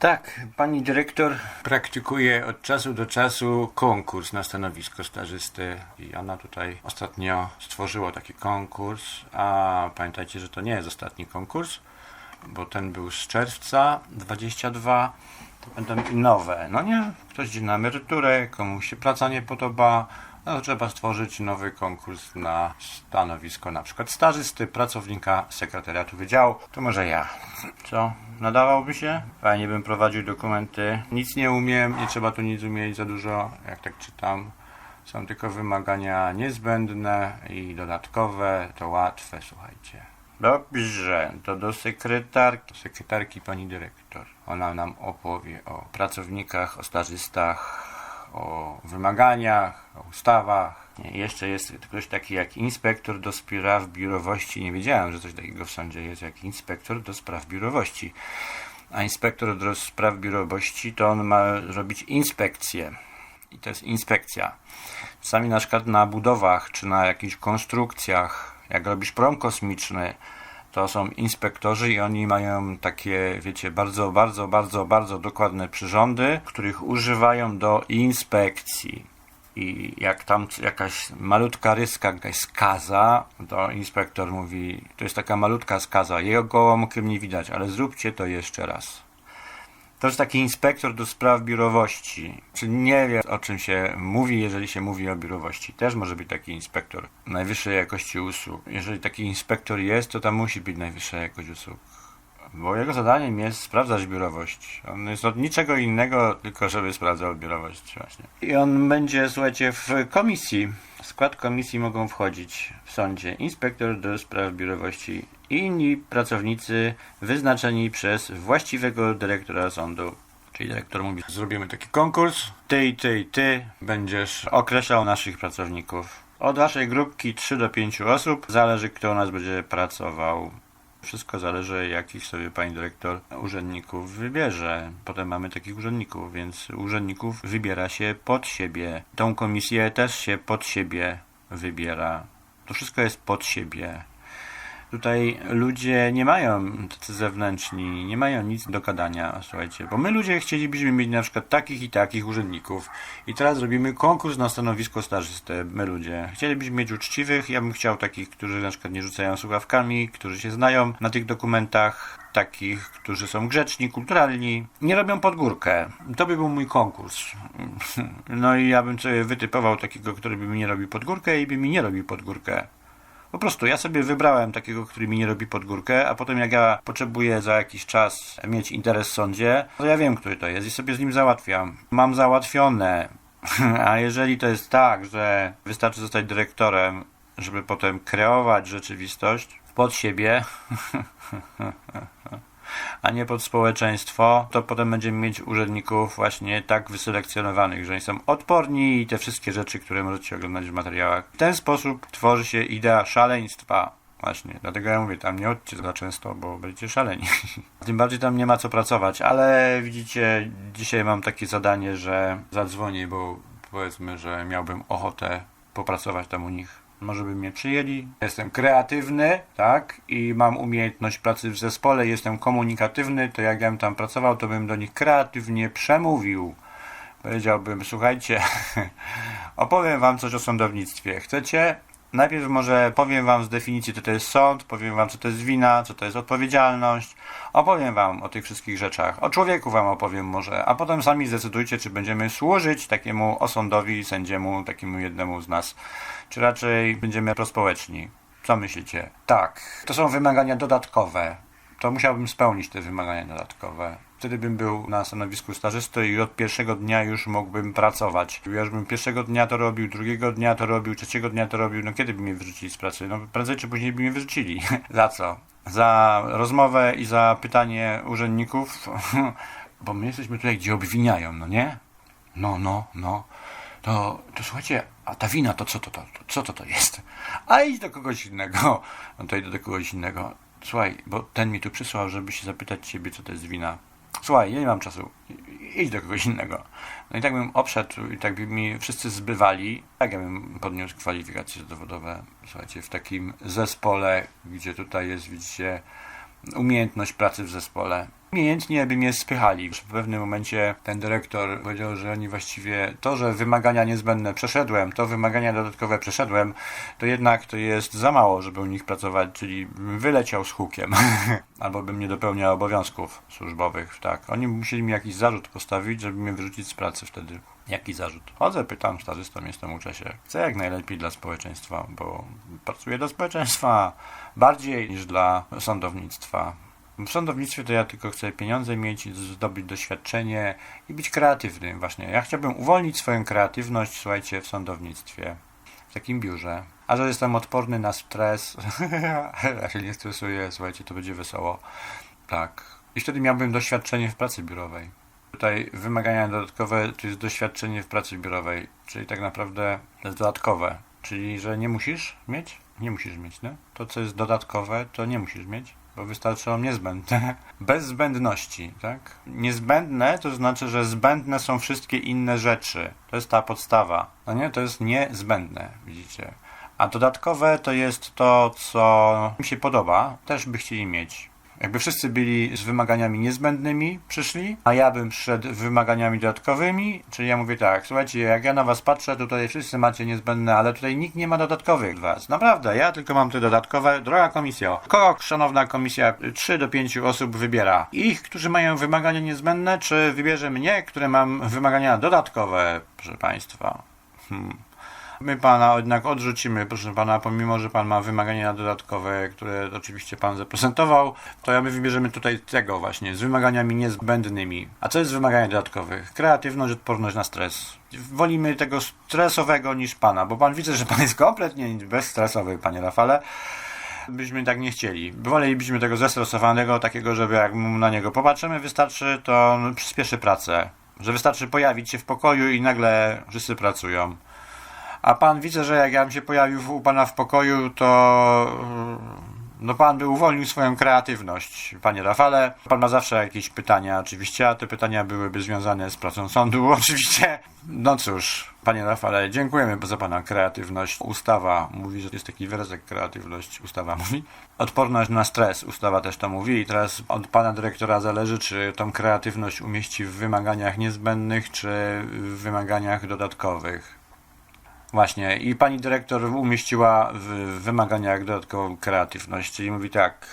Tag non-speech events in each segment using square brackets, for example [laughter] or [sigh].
Tak, pani dyrektor. Praktykuje od czasu do czasu konkurs na stanowisko stażysty i ona tutaj ostatnio stworzyła taki konkurs, a pamiętajcie, że to nie jest ostatni konkurs, bo ten był z czerwca 22, to będą i nowe. No nie, ktoś idzie na emeryturę, komuś się praca nie podoba, no trzeba stworzyć nowy konkurs na stanowisko na przykład stażysty, pracownika sekretariatu wydziału. To może ja. Co? Nadawałby się? Fajnie bym prowadził dokumenty. Nic nie umiem, nie trzeba tu nic umieć za dużo, jak tak czytam. Są tylko wymagania niezbędne i dodatkowe, to łatwe, słuchajcie. Dobrze, to do sekretarki, sekretarki pani dyrektor. Ona nam opowie o pracownikach, o stażystach, o wymaganiach, o ustawach. Jeszcze jest ktoś taki jak inspektor do spraw biurowości. Nie wiedziałem, że coś takiego w sądzie jest jak inspektor do spraw biurowości. A inspektor do spraw biurowości to on ma robić inspekcję. I to jest inspekcja. Czasami na przykład na budowach czy na jakichś konstrukcjach, jak robisz prom kosmiczny, to są inspektorzy i oni mają takie, wiecie, bardzo, bardzo, bardzo, bardzo dokładne przyrządy, których używają do inspekcji. I jak tam jakaś malutka ryska, jakaś skaza, to inspektor mówi, to jest taka malutka skaza, jego gołym okiem nie widać, ale zróbcie to jeszcze raz. To jest taki inspektor do spraw biurowości. Czyli nie wie o czym się mówi, jeżeli się mówi o biurowości. Też może być taki inspektor najwyższej jakości usług. Jeżeli taki inspektor jest, to tam musi być najwyższa jakość usług. Bo jego zadaniem jest sprawdzać biurowość. On jest od niczego innego, tylko żeby sprawdzał biurowość właśnie. I on będzie, słuchajcie, w komisji. W skład komisji mogą wchodzić w sądzie inspektor do spraw biurowości i inni pracownicy wyznaczeni przez właściwego dyrektora sądu. Czyli dyrektor mówi, zrobimy taki konkurs, ty i ty i ty będziesz określał naszych pracowników. Od waszej grupki 3 do 5 osób zależy kto u nas będzie pracował. Wszystko zależy, jakich sobie pani dyrektor urzędników wybierze. Potem mamy takich urzędników, więc urzędników wybiera się pod siebie. Tą komisję też się pod siebie wybiera. To wszystko jest pod siebie. Tutaj ludzie nie mają, tacy zewnętrzni, nie mają nic do gadania, słuchajcie, bo my ludzie chcielibyśmy mieć na przykład takich i takich urzędników i teraz robimy konkurs na stanowisko stażysty, my ludzie. Chcielibyśmy mieć uczciwych, ja bym chciał takich, którzy na przykład nie rzucają słuchawkami, którzy się znają na tych dokumentach, takich, którzy są grzeczni, kulturalni, nie robią pod górkę. To by był mój konkurs. [laughs] No i ja bym sobie wytypował takiego, który by mi nie robił pod górkę i by mi nie robił pod górkę. Po prostu ja sobie wybrałem takiego, który mi nie robi pod górkę, a potem jak ja potrzebuję za jakiś czas mieć interes w sądzie, to ja wiem, który to jest i sobie z nim załatwiam. Mam załatwione. [laughs] A jeżeli to jest tak, że wystarczy zostać dyrektorem, żeby potem kreować rzeczywistość pod siebie, [laughs] a nie pod społeczeństwo, to potem będziemy mieć urzędników właśnie tak wyselekcjonowanych, że oni są odporni i te wszystkie rzeczy, które możecie oglądać w materiałach. W ten sposób tworzy się idea szaleństwa. Właśnie, dlatego ja mówię, tam nie chodźcie za często, bo będziecie szaleni. [laughs] Tym bardziej tam nie ma co pracować, ale widzicie, dzisiaj mam takie zadanie, że zadzwonię, bo powiedzmy, że miałbym ochotę popracować tam u nich może by mnie przyjęli. Jestem kreatywny, tak, i mam umiejętność pracy w zespole, jestem komunikatywny, to jak ja bym tam pracował, to bym do nich kreatywnie przemówił. Powiedziałbym, słuchajcie, [laughs] opowiem wam coś o sądownictwie. Chcecie? Najpierw może powiem wam z definicji, co to jest sąd, powiem wam, co to jest wina, co to jest odpowiedzialność. Opowiem wam o tych wszystkich rzeczach. O człowieku wam opowiem może, a potem sami zdecydujcie, czy będziemy służyć takiemu osądowi, sędziemu, takiemu jednemu z nas, czy raczej będziemy prospołeczni. Co myślicie? Tak, to są wymagania dodatkowe. To musiałbym spełnić te wymagania dodatkowe. Wtedy bym był na stanowisku stażysty i od pierwszego dnia już mógłbym pracować. Ja już bym pierwszego dnia to robił, drugiego dnia to robił, trzeciego dnia to robił. No kiedy by mnie wyrzucili z pracy? No prędzej czy później by mnie wyrzucili. [laughs] za co? Za rozmowę i za pytanie urzędników, [laughs] bo my jesteśmy tutaj, gdzie obwiniają, no nie? No, no, no. To, to słuchajcie, a ta wina to co to, to, to co to to jest? A idź do kogoś innego. No to idę do kogoś innego. Słuchaj, bo ten mi tu przysłał, żeby się zapytać ciebie, co to jest wina. Słuchaj, ja nie mam czasu. Idź do kogoś innego. No i tak bym obszedł i tak by mi wszyscy zbywali. Tak ja bym podniósł kwalifikacje zawodowe. Słuchajcie, w takim zespole, gdzie tutaj jest, widzicie, umiejętność pracy w zespole. Umiejętnie by mnie spychali. W pewnym momencie ten dyrektor powiedział, że oni właściwie to, że wymagania niezbędne przeszedłem, to wymagania dodatkowe przeszedłem, to jednak to jest za mało, żeby u nich pracować, czyli wyleciał z hukiem. [laughs] Albo bym nie dopełniał obowiązków służbowych, tak. Oni musieli mi jakiś zarzut postawić, żeby mnie wyrzucić z pracy wtedy. Jaki zarzut? Chodzę, pytam stażystą, jestem, uczę się. Chcę jak najlepiej dla społeczeństwa, bo pracuję dla społeczeństwa bardziej niż dla sądownictwa. W sądownictwie to ja tylko chcę pieniądze mieć, zdobyć doświadczenie i być kreatywnym właśnie. Ja chciałbym uwolnić swoją kreatywność, słuchajcie, w sądownictwie. W takim biurze. A że jestem odporny na stres, [laughs] ja się nie stresuję, słuchajcie, to będzie wesoło. Tak. I wtedy miałbym doświadczenie w pracy biurowej. Tutaj wymagania dodatkowe to jest doświadczenie w pracy biurowej, czyli tak naprawdę dodatkowe. Czyli, że nie musisz mieć? Nie musisz mieć, no. To, co jest dodatkowe, to nie musisz mieć, bo wystarczą niezbędne. [laughs] Bez zbędności, tak? Niezbędne to znaczy, że zbędne są wszystkie inne rzeczy. To jest ta podstawa. No nie, to jest niezbędne, widzicie. A dodatkowe to jest to, co im się podoba, też by chcieli mieć. Jakby wszyscy byli z wymaganiami niezbędnymi, przyszli, a ja bym przyszedł wymaganiami dodatkowymi, czyli ja mówię tak, słuchajcie, jak ja na was patrzę, tutaj wszyscy macie niezbędne, ale tutaj nikt nie ma dodatkowych od was. Naprawdę, ja tylko mam te dodatkowe. Droga komisjo, kogo szanowna komisja 3 do 5 osób wybiera? Ich, którzy mają wymagania niezbędne, czy wybierze mnie, które mam wymagania dodatkowe, proszę państwa? Hmm. My pana jednak odrzucimy, proszę pana, pomimo, że pan ma wymagania dodatkowe, które oczywiście pan zaprezentował, to ja my wybierzemy tutaj tego właśnie, z wymaganiami niezbędnymi. A co jest z wymagania dodatkowych? Kreatywność, odporność na stres. Wolimy tego stresowego niż pana, bo pan widzę, że pan jest kompletnie bezstresowy, panie Rafale. Byśmy tak nie chcieli. Wolelibyśmy tego zestresowanego, takiego, żeby jak na niego popatrzymy, wystarczy, to on przyspieszy pracę. Że wystarczy pojawić się w pokoju i nagle wszyscy pracują. A pan widzę, że jak ja bym się pojawił u pana w pokoju, to no pan by uwolnił swoją kreatywność, panie Rafale. Pan ma zawsze jakieś pytania, oczywiście, a te pytania byłyby związane z pracą sądu, [laughs] oczywiście. No cóż, panie Rafale, dziękujemy za pana kreatywność. Ustawa mówi, że jest taki wyrazek kreatywność, ustawa mówi. Odporność na stres, ustawa też to mówi i teraz od pana dyrektora zależy, czy tą kreatywność umieści w wymaganiach niezbędnych, czy w wymaganiach dodatkowych. Właśnie, i pani dyrektor umieściła w wymaganiach dodatkową kreatywność, czyli mówi tak.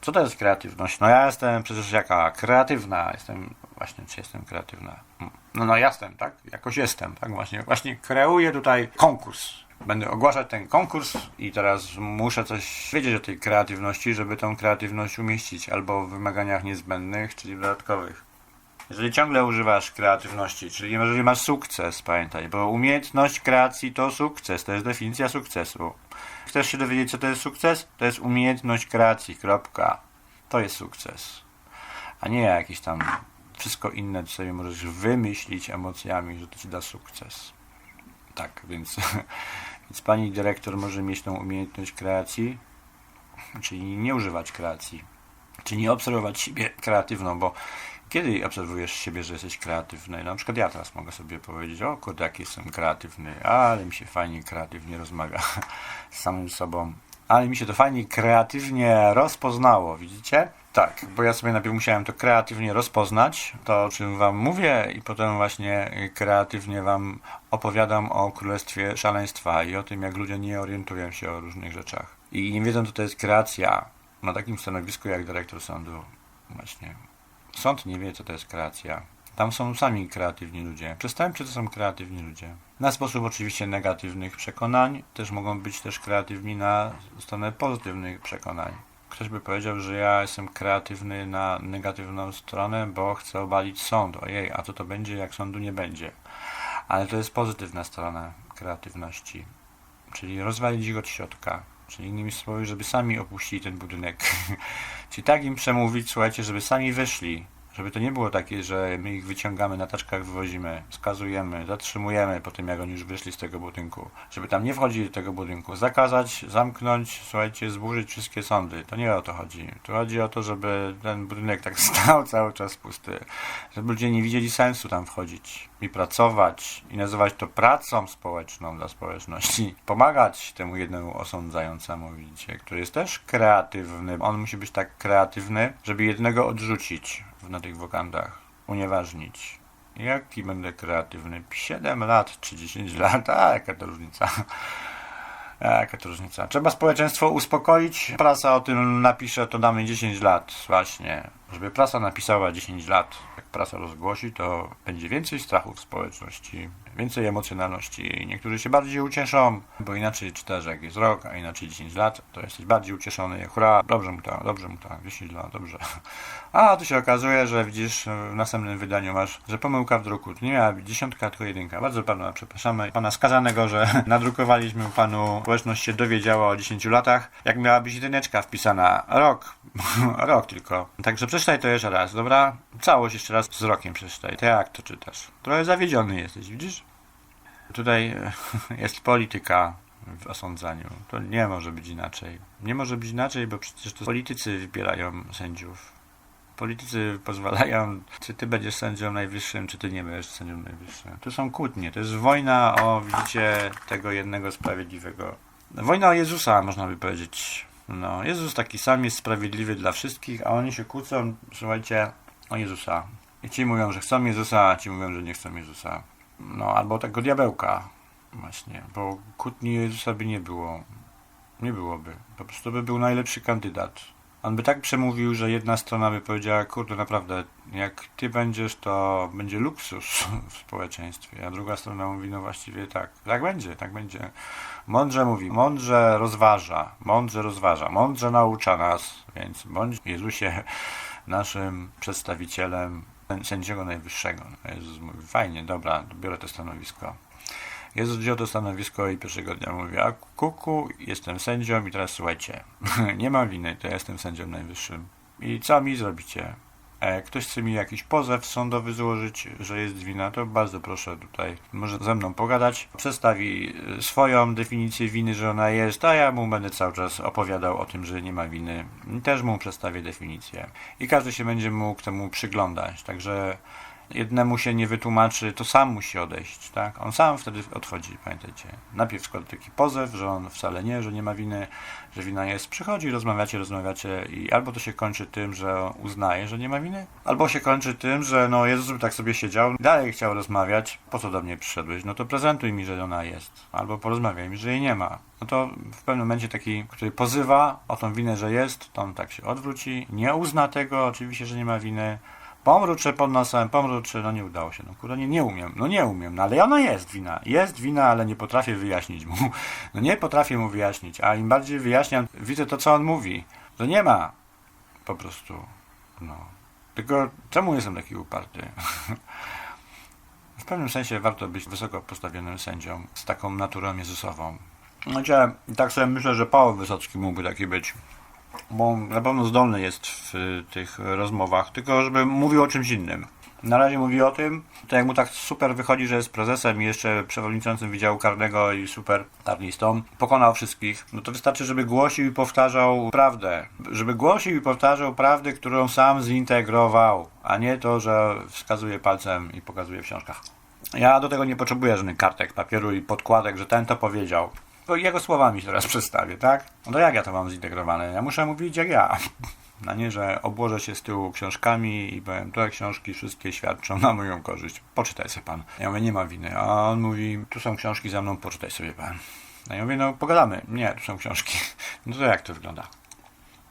Co to jest kreatywność? No ja jestem przecież jaka? Kreatywna. Jestem, właśnie, czy jestem kreatywna? No, no jestem, tak? Jakoś jestem, tak? Właśnie, właśnie kreuję tutaj konkurs. Będę ogłaszać ten konkurs i teraz muszę coś wiedzieć o tej kreatywności, żeby tą kreatywność umieścić albo w wymaganiach niezbędnych, czyli dodatkowych. Jeżeli ciągle używasz kreatywności, czyli jeżeli masz sukces, pamiętaj, bo umiejętność kreacji to sukces, to jest definicja sukcesu. Chcesz się dowiedzieć, co to jest sukces? To jest umiejętność kreacji, kropka. To jest sukces. A nie jakieś tam wszystko inne, co sobie możesz wymyślić emocjami, że to ci da sukces. Tak, więc, [laughs] więc pani dyrektor może mieć tą umiejętność kreacji, czyli nie używać kreacji, czyli nie obserwować siebie kreatywną, bo kiedy obserwujesz siebie, że jesteś kreatywny? Na przykład ja teraz mogę sobie powiedzieć, o kurde, jak jestem kreatywny, ale mi się fajnie kreatywnie rozmawia z samym sobą. Ale mi się to fajnie kreatywnie rozpoznało, widzicie? Tak, bo ja sobie najpierw musiałem to kreatywnie rozpoznać, to o czym wam mówię i potem właśnie kreatywnie wam opowiadam o królestwie szaleństwa i o tym, jak ludzie nie orientują się o różnych rzeczach. I nie wiedzą, co to jest kreacja na takim stanowisku jak dyrektor sądu. Właśnie Sąd nie wie, co to jest kreacja. Tam są sami kreatywni ludzie. Przestępcy to są kreatywni ludzie. Na sposób oczywiście negatywnych przekonań, też mogą być też kreatywni na stronę pozytywnych przekonań. Ktoś by powiedział, że ja jestem kreatywny na negatywną stronę, bo chcę obalić sąd. Ojej, a co to będzie, jak sądu nie będzie? Ale to jest pozytywna strona kreatywności. Czyli rozwalić ich od środka. Czyli innymi słowy, żeby sami opuścili ten budynek. [laughs] Czyli tak im przemówić, słuchajcie, żeby sami wyszli Żeby to nie było takie, że my ich wyciągamy na taczkach, wywozimy, skazujemy, zatrzymujemy po tym, jak oni już wyszli z tego budynku. Żeby tam nie wchodzili do tego budynku. Zakazać, zamknąć, słuchajcie, zburzyć wszystkie sądy. To nie o to chodzi. Tu chodzi o to, żeby ten budynek tak [laughs] stał cały czas pusty. Żeby ludzie nie widzieli sensu tam wchodzić i pracować i nazywać to pracą społeczną dla społeczności. Pomagać temu jednemu osądzającemu, widzicie, który jest też kreatywny. On musi być tak kreatywny, żeby jednego odrzucić na tych wokandach, unieważnić. Jaki będę kreatywny? 7 lat czy 10 lat? A jaka to różnica? A, Jaka to różnica? Trzeba społeczeństwo uspokoić. Prasa o tym napisze, to damy 10 lat, właśnie. Żeby prasa napisała 10 lat, jak prasa rozgłosi, to będzie więcej strachu w społeczności, więcej emocjonalności i niektórzy się bardziej ucieszą, bo inaczej czytasz jak jest rok, a inaczej 10 lat, to jesteś bardziej ucieszony, hurra, dobrze mu to, dobrze mu to, 10 lat, dobrze. [laughs] A tu się okazuje, że widzisz w następnym wydaniu masz, że pomyłka w druku, tu nie miała być dziesiątka, tylko jedynka. Bardzo pana przepraszamy. Pana skazanego, że [laughs] nadrukowaliśmy panu, społeczność się dowiedziała o 10 latach, jak miała być jedyneczka wpisana. Rok, [laughs] rok tylko. Także przeczytaj to jeszcze raz, dobra? Całość jeszcze raz z rokiem przeczytaj. To jak to czytasz? Trochę zawiedziony jesteś, widzisz? Tutaj [laughs] jest polityka w osądzaniu. To nie może być inaczej. Nie może być inaczej, bo przecież to politycy wybierają sędziów. Politycy pozwalają, czy ty będziesz sędzią najwyższym, czy ty nie będziesz sędzią najwyższym. Tu są kłótnie. To jest wojna o, widzicie, tego jednego sprawiedliwego. Wojna o Jezusa, można by powiedzieć. No, Jezus taki sam jest sprawiedliwy dla wszystkich, a oni się kłócą, słuchajcie, o Jezusa. I ci mówią, że chcą Jezusa, a ci mówią, że nie chcą Jezusa. No, albo tego diabełka. Właśnie, bo kłótni Jezusa by nie było. Nie byłoby. Po prostu by był najlepszy kandydat. On by tak przemówił, że jedna strona by powiedziała, kurde, naprawdę, jak ty będziesz, to będzie luksus [laughs] w społeczeństwie, a druga strona mówi, no właściwie tak. Tak będzie, tak będzie. Mądrze mówi, mądrze rozważa, mądrze rozważa, mądrze naucza nas, więc bądź Jezusie [laughs] naszym przedstawicielem sędziego najwyższego. Jezus mówi, fajnie, dobra, biorę to stanowisko. Jezus wziął to stanowisko i pierwszego dnia mówi, a kuku, jestem sędzią i teraz słuchajcie, [laughs] nie mam winy, to ja jestem sędzią najwyższym. I co mi zrobicie? Jak ktoś chce mi jakiś pozew sądowy złożyć, że jest wina, to bardzo proszę tutaj, może ze mną pogadać. Przedstawi y, swoją definicję winy, że ona jest, a ja mu będę cały czas opowiadał o tym, że nie ma winy. Też mu przedstawię definicję. I każdy się będzie mógł temu przyglądać. Także jednemu się nie wytłumaczy, to sam musi odejść, tak? On sam wtedy odchodzi, pamiętajcie. Najpierw składa taki pozew, że on wcale nie, że nie ma winy, że wina jest. Przychodzi, rozmawiacie, rozmawiacie i albo to się kończy tym, że uznaje, że nie ma winy, albo się kończy tym, że no Jezus tak sobie siedział, dalej chciał rozmawiać, po co do mnie przyszedłeś? No to prezentuj mi, że ona jest, albo porozmawiaj mi, że jej nie ma. No to w pewnym momencie taki, który pozywa o tą winę, że jest, to on tak się odwróci, nie uzna tego, oczywiście, że nie ma winy, Pomruczę pod nosem, pomruczę, no nie udało się, no kurde, nie, nie umiem, no nie umiem, no ale ona jest wina, jest wina, ale nie potrafię wyjaśnić mu, [laughs] no nie potrafię mu wyjaśnić, a im bardziej wyjaśniam, widzę to, co on mówi, że nie ma, po prostu, no, tylko czemu jestem taki uparty? [laughs] W pewnym sensie warto być wysoko postawionym sędzią z taką naturą Jezusową. Znaczy, tak sobie myślę, że Paweł Wysocki mógłby taki być bo na pewno zdolny jest w y, tych rozmowach, tylko żeby mówił o czymś innym. Na razie mówi o tym, to jak mu tak super wychodzi, że jest prezesem i jeszcze przewodniczącym Wydziału Karnego i super tarnistą, pokonał wszystkich, no to wystarczy, żeby głosił i powtarzał prawdę. Żeby głosił i powtarzał prawdę, którą sam zintegrował, a nie to, że wskazuje palcem i pokazuje w książkach. Ja do tego nie potrzebuję żadnych kartek papieru i podkładek, że ten to powiedział. Jego słowami się teraz przedstawię, tak? No to jak ja to mam zintegrowane? Ja muszę mówić jak ja. A nie, że obłożę się z tyłu książkami i powiem, te książki wszystkie świadczą na moją korzyść. Poczytaj sobie pan. Ja mówię, nie ma winy. A on mówi, tu są książki za mną, poczytaj sobie pan. A ja mówię, no pogadamy. Nie, tu są książki. [laughs] No to jak to wygląda?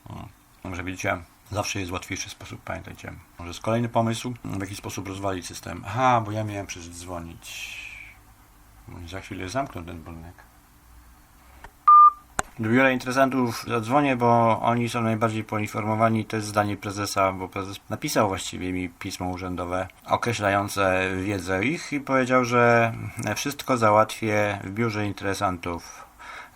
No. Może widzicie, zawsze jest łatwiejszy sposób, pamiętajcie. Może jest kolejny pomysł, w jaki sposób rozwalić system. Aha, bo ja miałem przecież dzwonić. Za chwilę zamknę ten budynek. Do biura interesantów zadzwonię, bo oni są najbardziej poinformowani. To jest zdanie prezesa, bo prezes napisał właściwie mi pismo urzędowe określające wiedzę ich i powiedział, że wszystko załatwię w biurze interesantów.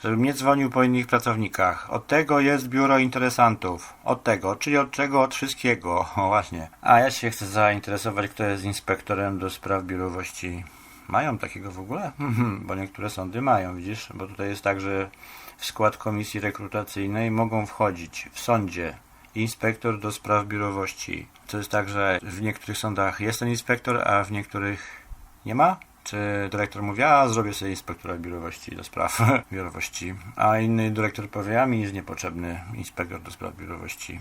Żebym nie dzwonił po innych pracownikach. Od tego jest biuro interesantów. Od tego, czyli od czego? Od wszystkiego. O właśnie. A ja się chcę zainteresować, kto jest inspektorem do spraw biurowości. Mają takiego w ogóle? [laughs] Bo niektóre sądy mają, widzisz? Bo tutaj jest tak, że w skład komisji rekrutacyjnej mogą wchodzić w sądzie inspektor do spraw biurowości. To jest tak, że w niektórych sądach jest ten inspektor, a w niektórych nie ma? Czy dyrektor mówi, a zrobię sobie inspektora biurowości do spraw [laughs] biurowości, a inny dyrektor powie, a mi jest niepotrzebny inspektor do spraw biurowości.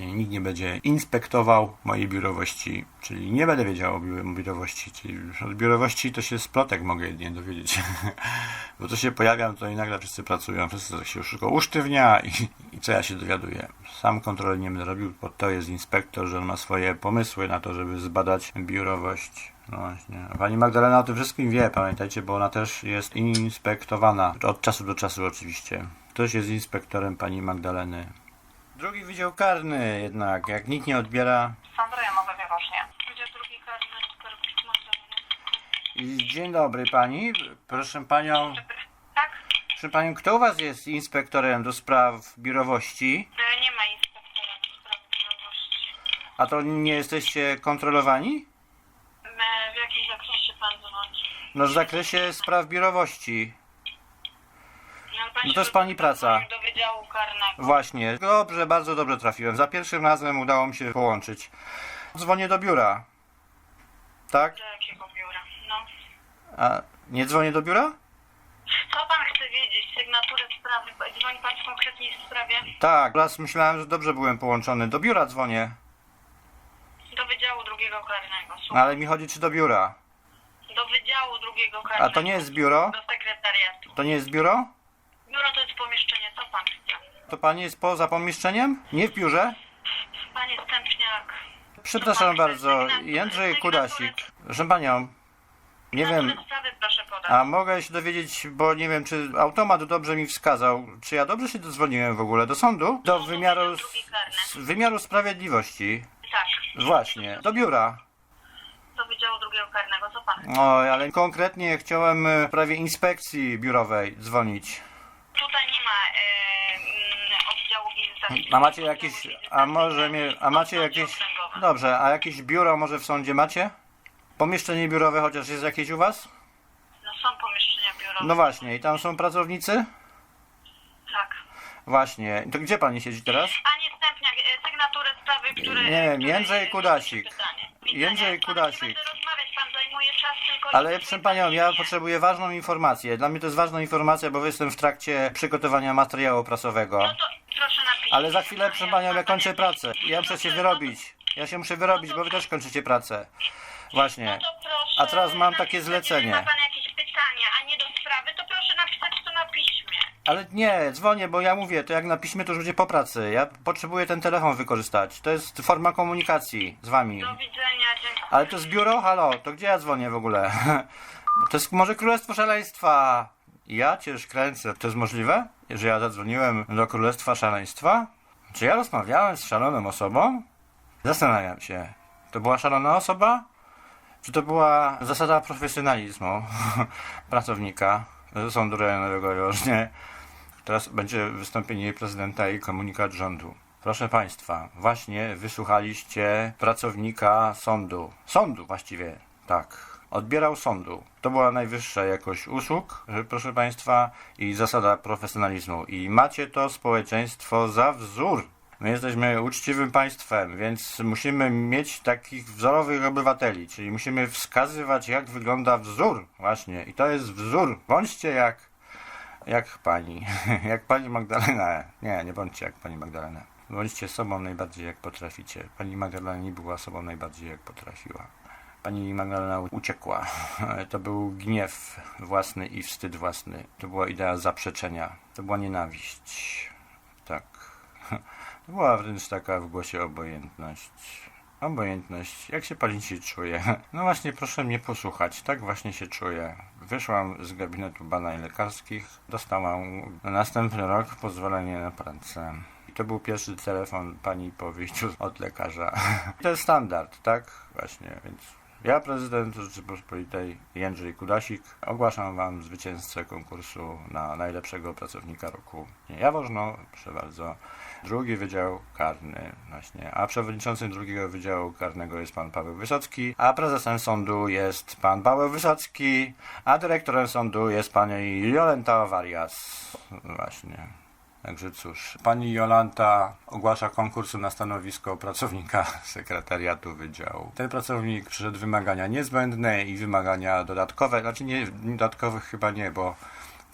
Nie, Nikt nie będzie inspektował mojej biurowości, czyli nie będę wiedział o biu- biurowości, czyli od biurowości to się z plotek mogę jedynie dowiedzieć. [laughs] Bo to się pojawiam, to i nagle wszyscy pracują, wszyscy tak się szybko usztywnia i, i co ja się dowiaduję. Sam kontroli nie będę robił, bo to jest inspektor, że on ma swoje pomysły na to, żeby zbadać biurowość. No właśnie. Pani Magdalena o tym wszystkim wie, pamiętajcie, bo ona też jest inspektowana. Od czasu do czasu oczywiście. Ktoś jest inspektorem pani Magdaleny. Drugi wydział karny jednak, jak nikt nie odbiera. Sandra Janowa Wiewocznie. Wydział drugi karny, skarbnik. I Dzień dobry pani. Proszę panią, Tak? proszę panią, kto u was jest inspektorem do spraw biurowości? E, Nie ma inspektora do spraw biurowości. A to nie jesteście kontrolowani? E, W jakim zakresie pan dzwoni? No w zakresie spraw biurowości. No, pan No się to jest pani praca. Do. Właśnie. Dobrze, bardzo dobrze trafiłem. Za pierwszym razem udało mi się połączyć. Dzwonię do biura. Tak? Do jakiego biura? No. A nie dzwonię do biura? Co pan chce wiedzieć? Sygnaturę sprawy? Dzwoni pan w konkretnej sprawie? Tak, raz myślałem, że dobrze byłem połączony. Do biura dzwonię. Do Wydziału drugiego Karnego. No, Słucham. ale mi chodzi czy do biura. Do Wydziału drugiego Karnego. A to nie jest biuro? Do sekretariatu. To nie jest biuro? Biuro to jest pomieszczenie. Co pan chce? To pani jest poza pomieszczeniem? Nie w biurze? Panie Stępniak. Przepraszam bardzo, Jędrzej Kudasik. Proszę panią, nie wiem, Sygnaturę sprawy proszę podać. a mogę się dowiedzieć, bo nie wiem, czy automat dobrze mi wskazał, czy ja dobrze się dodzwoniłem w ogóle do sądu? Do wymiaru, s- wymiaru sprawiedliwości. Tak. Właśnie, do biura. Do Wydziału Drugiego Karnego. Co pan chce? Oj, ale konkretnie chciałem e, w sprawie inspekcji biurowej dzwonić. Tutaj nie ma e, mm, oddziału wizytacji. A macie jakieś, a może mnie, a macie jakieś, dobrze, a jakieś biuro może w sądzie macie? Pomieszczenie biurowe chociaż jest jakieś u was? No są pomieszczenia biurowe. No właśnie, i tam są pracownicy? Tak. Właśnie, to gdzie pani siedzi teraz? Panie Stępniak, e, sygnaturę sprawy, które... Nie wiem, Jędrzej Kudasik. Jędrzej Kudasik. Nie będę rozmawiać, pan zajmuje czas tylko... Ale proszę panią, ja potrzebuję ważną informację. Dla mnie to jest ważna informacja, bo jestem w trakcie przygotowania materiału prasowego. No to proszę napisać. Ale za chwilę, proszę panią, ja kończę pracę. Ja muszę się wyrobić. Ja się muszę wyrobić, bo wy też kończycie pracę. No Właśnie. to proszę... A teraz mam takie zlecenie. Jeżeli ma pan jakieś pytania, a nie do sprawy, to proszę napisać to na piśmie. Ale nie, dzwonię, bo ja mówię, to jak na piśmie, to już będzie po pracy. Ja potrzebuję ten telefon wykorzystać. To jest forma komunikacji z wami. Do widzenia, dziękuję. Ale to jest biuro? Halo, to gdzie ja dzwonię w ogóle? [laughs] To jest może Królestwo Szaleństwa. Ja cię już kręcę. To jest możliwe? Że ja zadzwoniłem do Królestwa Szaleństwa? Czy ja rozmawiałem z szaloną osobą? Zastanawiam się. To była szalona osoba? Czy to była zasada profesjonalizmu [laughs] pracownika Sądu Rejonowego Jożnie? Teraz będzie wystąpienie prezydenta i komunikat rządu. Proszę Państwa, właśnie wysłuchaliście pracownika sądu. Sądu właściwie, tak. Odbierał sądu. To była najwyższa jakość usług, e, proszę Państwa, i zasada profesjonalizmu. I macie to społeczeństwo za wzór. My jesteśmy uczciwym państwem, więc musimy mieć takich wzorowych obywateli, czyli musimy wskazywać, jak wygląda wzór. Właśnie. I to jest wzór. Bądźcie jak jak pani, [laughs] jak pani Magdalena. Nie, nie bądźcie jak pani Magdalena. Bądźcie sobą najbardziej jak potraficie. Pani Magdalena nie była sobą najbardziej jak potrafiła. Pani Magdalena uciekła. [laughs] To był gniew własny i wstyd własny. To była idea zaprzeczenia. To była nienawiść. Tak. [laughs] To była wręcz taka w głosie obojętność. Obojętność. Jak się pani się czuje? No właśnie, proszę mnie posłuchać. Tak właśnie się czuję. Wyszłam z gabinetu badań lekarskich. Dostałam na następny rok pozwolenie na pracę. To był pierwszy telefon pani po wyjściu od lekarza. [laughs] To jest standard, tak? Właśnie, więc Ja, prezydent Rzeczypospolitej Jędrzej Kudasik, ogłaszam Wam zwycięzcę konkursu na najlepszego pracownika roku. Jaworzno, proszę bardzo. Drugi Wydział Karny, właśnie. A przewodniczącym drugiego Wydziału Karnego jest pan Paweł Wysocki, a prezesem sądu jest pan Paweł Wysocki, a dyrektorem sądu jest pani Jolenta Warias. Właśnie. Także cóż, pani Jolanta ogłasza konkursu na stanowisko pracownika [laughs] sekretariatu wydziału. Ten pracownik przyszedł wymagania niezbędne i wymagania dodatkowe, znaczy nie, dodatkowych chyba nie, bo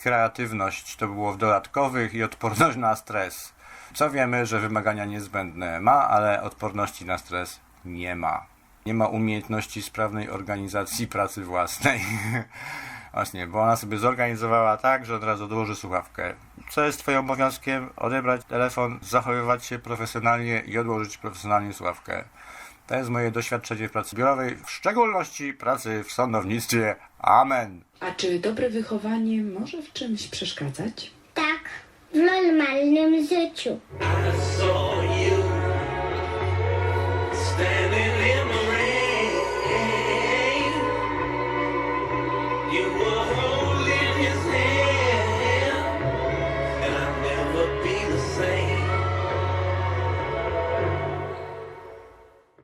kreatywność to było w dodatkowych i odporność na stres. Co wiemy, że wymagania niezbędne ma, ale odporności na stres nie ma. Nie ma umiejętności sprawnej organizacji pracy własnej. [laughs] Właśnie, bo ona sobie zorganizowała tak, że od razu odłoży słuchawkę. Co jest twoim obowiązkiem? Odebrać telefon, zachowywać się profesjonalnie i odłożyć profesjonalnie słuchawkę. To jest moje doświadczenie w pracy biurowej, w szczególności pracy w sądownictwie. Amen. A czy dobre wychowanie może w czymś przeszkadzać? Tak, w normalnym